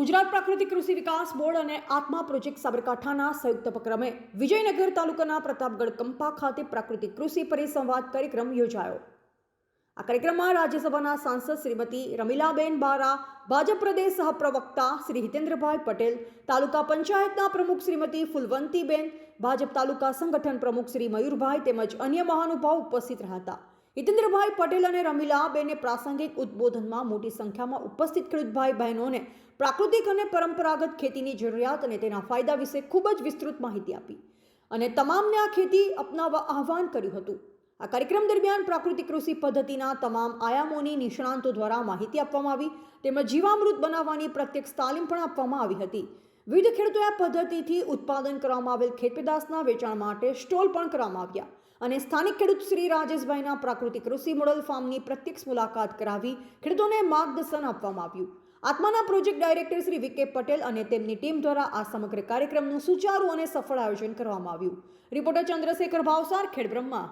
ગુજરાત પ્રાકૃતિક કૃષિ વિકાસ બોર્ડ અને આત્મા પ્રોજેક્ટ સાબરકાંઠાના સંયુક્ત ઉપક્રમે વિજયનગર તાલુકાના પ્રતાપગઢ કંપા ખાતે પ્રાકૃતિક કૃષિ પરિસંવાદ કાર્યક્રમ યોજાયો. આ કાર્યક્રમમાં રાજ્યસભાના સાંસદ શ્રીમતી રમીલાબેન બારા, ભાજપ પ્રદેશ સહપ્રવક્તા શ્રી હિતેન્દ્રભાઈ પટેલ, તાલુકા પંચાયતના પ્રમુખ શ્રીમતી ફુલવંતીબેન, ભાજપ તાલુકા સંગઠન પ્રમુખ શ્રી મયુરભાઈ તેમજ અન્ય મહાનુભાવ ઉપસ્થિત રહ્યા હતા હિતેન્દ્રભાઈ પટેલ અને રમીલાબેને પ્રાસંગિક ઉદ્બોધનમાં મોટી સંખ્યામાં ઉપસ્થિત ખેડૂત ભાઈ બહેનોને પ્રાકૃતિક અને પરંપરાગત ખેતીની જરૂરિયાત અને તેના ફાયદા વિશે ખૂબ જ વિસ્તૃત માહિતી આપી અને તમામને આ ખેતી અપનાવવા આહવાન કર્યું હતું. આ કાર્યક્રમ દરમિયાન પ્રાકૃતિક કૃષિ પદ્ધતિના તમામ આયામોની નિષ્ણાંતો દ્વારા માહિતી આપવામાં આવી, તેમજ જીવામૃત બનાવવાની પ્રત્યક્ષ તાલીમ પણ આપવામાં આવી હતી. વિવિધ ખેડૂતોએ આ પદ્ધતિથી ઉત્પાદન કરવામાં આવેલ ખેતપેદાશના વેચાણ માટે સ્ટોલ પણ કરવામાં આવ્યા અને સ્થાનિક ખેડૂત શ્રી રાજેશભાઈના પ્રાકૃતિક કૃષિ મોડલ ફાર્મની પ્રત્યક્ષ મુલાકાત કરાવી ખેડૂતોને માર્ગદર્શન આપવામાં આવ્યું. આત્માના project director Shri V K Patel અને તેમની ટીમ દ્વારા આ સમગ્ર કાર્યક્રમનું સુચારુ અને સફળ આયોજન કરવામાં આવ્યું. રિપોર્ટર ચંદ્રશેખર ભાવસાર ખેડ બ્રહ્મા